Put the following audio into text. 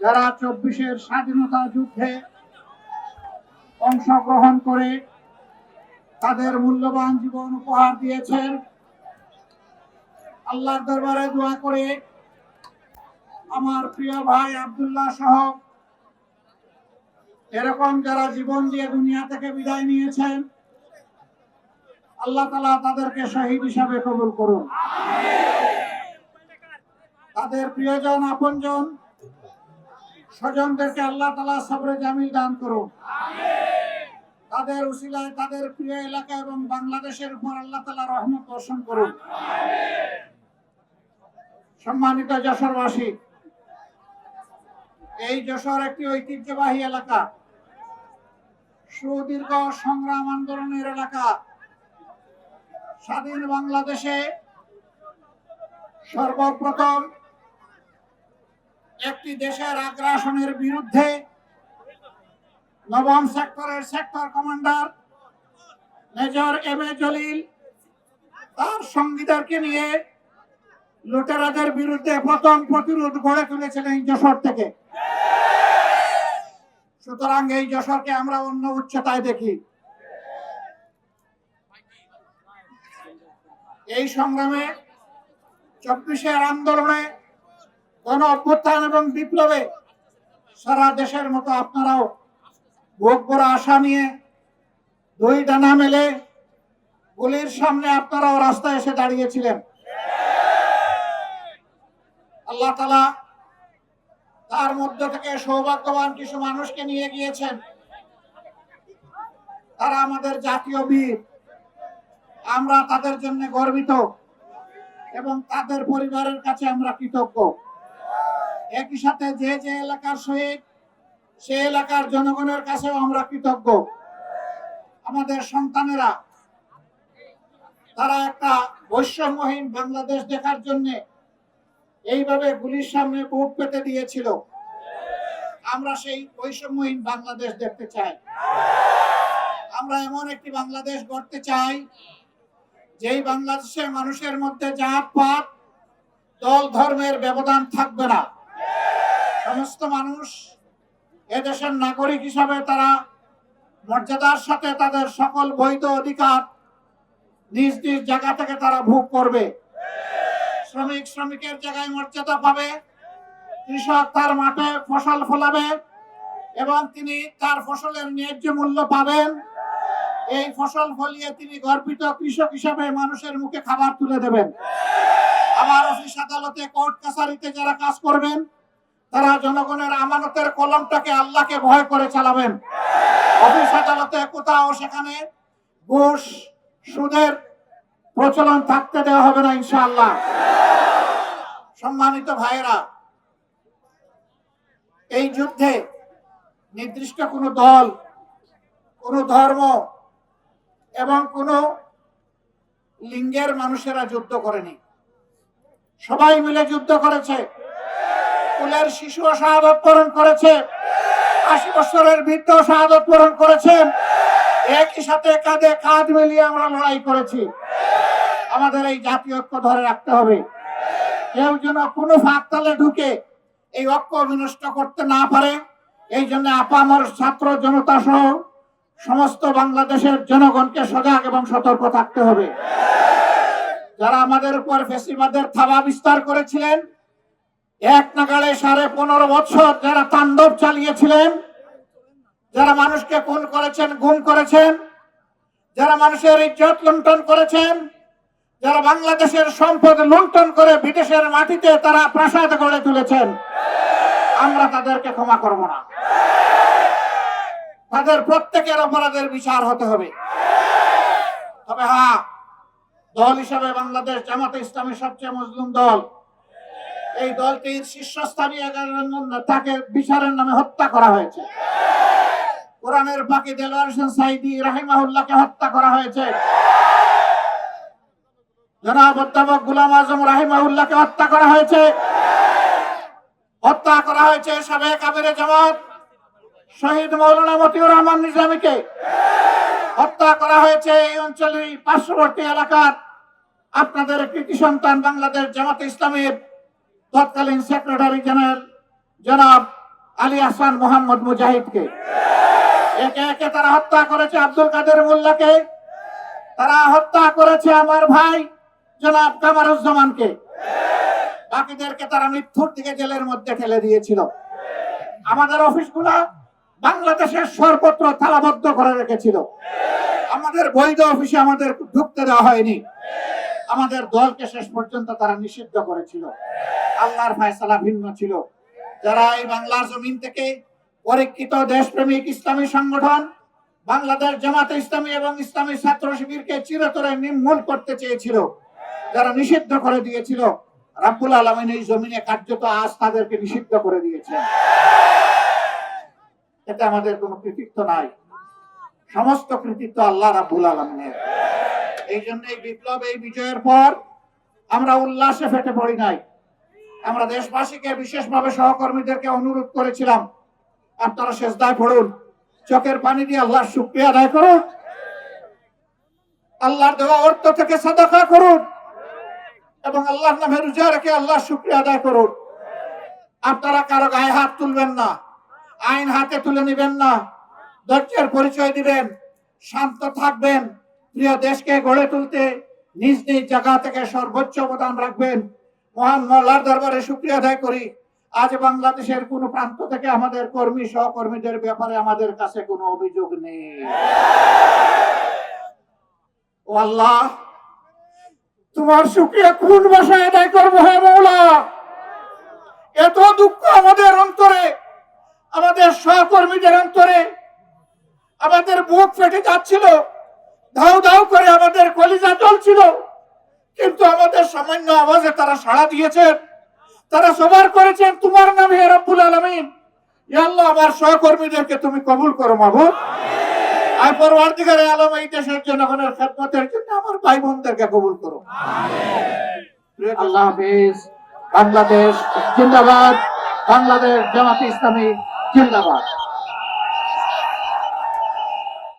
যারা চব্বিশের স্বাধীনতা যুদ্ধে অংশগ্রহণ করে তাদের মূল্যবান জীবন উপহার দিয়েছেন, আল্লাহর দরবারে দোয়া করে আমার প্রিয় ভাই আব্দুল্লাহ সহ এরকম যারা জীবন দিয়ে দুনিয়া থেকে বিদায় নিয়েছেন, আল্লাহ তালা তাদেরকে শহীদ হিসাবে কবুল করুন। তাদের প্রিয়জন আপনজন স্বজনদেরকে আল্লাহ তালা সবরে জামিল দান করুন। তাদের উসিলায়, তাদের প্রিয় এলাকা এবং বাংলাদেশের উপর আল্লাহ তালা রহমত বর্ষণ করুন। সম্মানিত যশোরবাসী, এই যশোর একটি ঐতিহ্যবাহী এলাকা। সুদীর্ঘ সংগ্রাম আন্দোলনের এলাকা। স্বাধীন বাংলাদেশে সর্বপ্রথম একটি দেশের আগ্রাসনের বিরুদ্ধে নবম সেক্টরের sector commander major M A Jalil তার সঙ্গীদেরকে নিয়ে লুটেরাদের বিরুদ্ধে প্রথম প্রতিরোধ গড়ে তুলেছিলেন যশোর থেকে। সুতরাং এই যশোরকে আমরা অন্য উচ্চতায় দেখি। এই সংগ্রামে চব্বিশের আন্দোলনে গণ অভ্যুত্থান এবং বিপ্লবে সারা দেশের মতো আপনারাও ভোগ করা আশা নিয়ে দুই ডানা মেলে গুলির সামনে আপনারাও রাস্তায় এসে দাঁড়িয়েছিলেন। আল্লাহ তালা তার মধ্য থেকে সৌভাগ্যবান কিছু মানুষকে নিয়ে গিয়েছেন। তারা আমাদের জাতীয় বীর। আমরা তাদের জন্য গর্বিত এবং তাদের পরিবারের কাছে আমরা কৃতজ্ঞ। একই সাথে যে যে এলাকার শহীদ, সে এলাকার জনগণের কাছেও আমরা কৃতজ্ঞ। আমাদের সন্তানেরা, তারা একটা বৈষম্যহীন বাংলাদেশ দেখার জন্যে এইভাবে গুলির সামনে বুক পেতে দিয়েছিল। আমরা সেই বৈষম্যহীন বাংলাদেশ দেখতে চাই। আমরা এমন একটি বাংলাদেশ গড়তে চাই, যেই বাংলাদেশে মানুষের মধ্যে জাত পাত দল ধর্মের ব্যবধান থাকবে না। সমস্ত মানুষ এদেশের নাগরিক হিসাবে তারা মর্যাদার সাথে তাদের সকল বৈধ অধিকার নিজ নিজ জায়গা থেকে তারা ভোগ করবে। শ্রমিক শ্রমিকের জায়গায় মর্যাদা পাবে, কৃষক তার মাঠে ফসল ফলাবে এবং তিনি তার ফসলের ন্যায্য মূল্য পাবেন। এই ফসল ফলিয়ে তিনি গর্বিত কৃষক হিসাবে মানুষের মুখে খাবার তুলে দেবেন। আবার অফিস আদালতে কোর্ট কাছারিতে যারা কাজ করবেন তারা জনগণের আমানতের কলমটাকে আল্লাহকে ভয় করে চালাবেন। অফিস, আদালতে, কোথাও সেখানে ঘুষ, সুদের প্রচলন থাকতে দেওয়া হবে না ইনশাআল্লাহ। সম্মানিত ভাইয়েরা, এই যুদ্ধে নির্দিষ্ট কোনো দল, কোনো ধর্ম এবং কোনো লিঙ্গের মানুষেরা যুদ্ধ করেনি। সবাই মিলে যুদ্ধ করেছে। কুলের শিশু শাহাদত পূরণ করেছে। আশি বছরের বৃদ্ধ শাহাদত পূরণ করেছেন। একই সাথে কাঁধে কাঁধ মিলিয়ে আমরা লড়াই করেছি। আমাদের এই জাতীয় ঐক্য ধরে রাখতে হবে। কেউ যেন কোনো ফাঁক তালে ঢুকে এই ঐক্য বিনষ্ট করতে না পারে, এই জন্য আপামর ছাত্র জনতা সহ সমস্ত বাংলাদেশের জনগণকে সজাগ এবং সতর্ক থাকতে হবে। যারা আমাদের উপর ফেসিবাদের থাবা বিস্তার করেছিলেন এক নাগালে সাড়ে পনেরো বছর যারা তাণ্ডব চালিয়েছিলেন, যারা মানুষকে খুন করেছেন, গুম করেছেন, যারা মানুষের ইজ্জত লুণ্ঠন করেছেন, যারা বাংলাদেশের সম্পদ লুণ্ঠন করে বিদেশের মাটিতে তারা প্রাসাদ গড়ে তুলেছেন, আমরা তাদেরকে ক্ষমা করব না। তাদের প্রত্যেকের অপরাধের বিচার হতে হবে। তবে হ্যাঁ দল হিসাবে বাংলাদেশ জামাতে ইসলামের সবচেয়ে মজলুম দল। এই দলটির শীর্ষস্থানীয় তাকে বিচারের নামে হত্যা করা হয়েছে। কোরআনের বাকি দেলোয়ার হোসেন সাইদি রাহিমাহুল্লাহকে হত্যা করা হয়েছে। জনাব অধ্যাপক গুলাম আজম রাহিমাহুল্লাহকে হত্যা করা হয়েছে। হত্যা করা হয়েছে সাবেক আমিরে জামাত শহীদ মৌলানা মতিউর রহমান নিজামীকে। হত্যা করা হয়েছে এই অঞ্চলের পার্শ্ববর্তী এলাকার। আপনাদের কৃতি সন্তান বাংলাদেশ জামাত ইসলামের তৎকালীন সেক্রেটারি জেনারেল জনাব আলী আহসান মোহাম্মদ মুজাহিদকে। একে একে তারা হত্যা করেছে আব্দুল কাদের মোল্লাকে। তারা হত্যা করেছে আমার ভাই জনাব কামারুজ্জামানকে। বাকিদেরকে তারা মৃত্যুর দিকে জেলের মধ্যে ঠেলে দিয়েছিল। আমাদের অফিসগুলা বাংলাদেশের সর্বত্র তালাবদ্ধ করে রেখেছিল। আমাদের বৈধ অফিসে আমাদের ঢুকতে দেওয়া হয়নি। আমাদের দলকে শেষ পর্যন্ত তারা নিষিদ্ধ করেছিল। আল্লাহর ফায়সালা ভিন্ন ছিল। যারা এই বাংলার জমিন থেকে পরীক্ষিত দেশপ্রেমিক ইসলামী সংগঠন, বাংলাদেশ জামাতে ইসলামী এবং ইসলামী ছাত্র শিবিরকে চিরতরে নির্মূল করতে চেয়েছিল, যারা নিষিদ্ধ করে দিয়েছিল, রাব্বুল আলমিন এই জমিনে কার্যত আজ তাদেরকে নিষিদ্ধ করে দিয়েছেন। এতে আমাদের কোনো কৃতিত্ব নাই। সমস্ত কৃতিত্ব আল্লাহ রাব্বুল আলমিনের। এই জন্য এই বিপ্লব এই বিজয়ের পর আমরা উল্লাসে ফেটে পড়ি নাই। আমরা দেশবাসীকে বিশেষভাবে সহকর্মীদেরকে অনুরোধ করেছিলাম আপনারা শেষদায় পড়ুন। চোখের পানি দিয়ে আল্লাহর শুক্রিয়া আদায় করুন। আল্লাহর দেওয়া অর্থ থেকে সাদাকা করুন। এবং আল্লাহর নামে রোজা রেখে আল্লাহর শুক্রিয়া আদায় করুন। আপনারা কারও গায়ে হাত তুলবেন না, আইন হাতে তুলে নেবেন না। ধৈর্যের পরিচয় দিবেন, শান্ত থাকবেন প্রিয় দেশকে গড়ে তুলতে নিজ নিজ জায়গা থেকে সর্বোচ্চ অবদান রাখবেন। মহান মোল্লার দরবারে শুক্রিয়া আদায় করি। আজ বাংলাদেশের কোন প্রান্ত থেকে আমাদের কর্মী, সহকর্মীদের ব্যাপারে আমাদের কাছে কোনো অভিযোগ নেই। আল্লাহ, তোমার শুক্রিয়া কোন ভাষায় আদায় করব হে মৌলা? এত দুঃখ আমাদের অন্তরে, আমাদের সহকর্মীদের অন্তরে, আমাদের বুক ফেটে যাচ্ছিল। ধাউ ধাউ করে আমাদের কলিজা চলছিল কিন্তু আমাদের সামান্য আওয়াজে তারা সাড়া দিয়েছেন। তারা সবার করেছেন, তোমার নামে রব্বুল আলামিন। আল্লাহ, আমার সহকর্মীদেরকে তুমি কবুল করো, মাহবুব। আর পরবর্তীকালে আলম এই দেশের জনগণের খেদমতের জন্য আমার ভাই বোনদেরকে কবুল করো। আল্লাহ হাফিজ। বাংলাদেশ জিন্দাবাদ। বাংলাদেশ জামাত ইসলামী জিন্দাবাদ।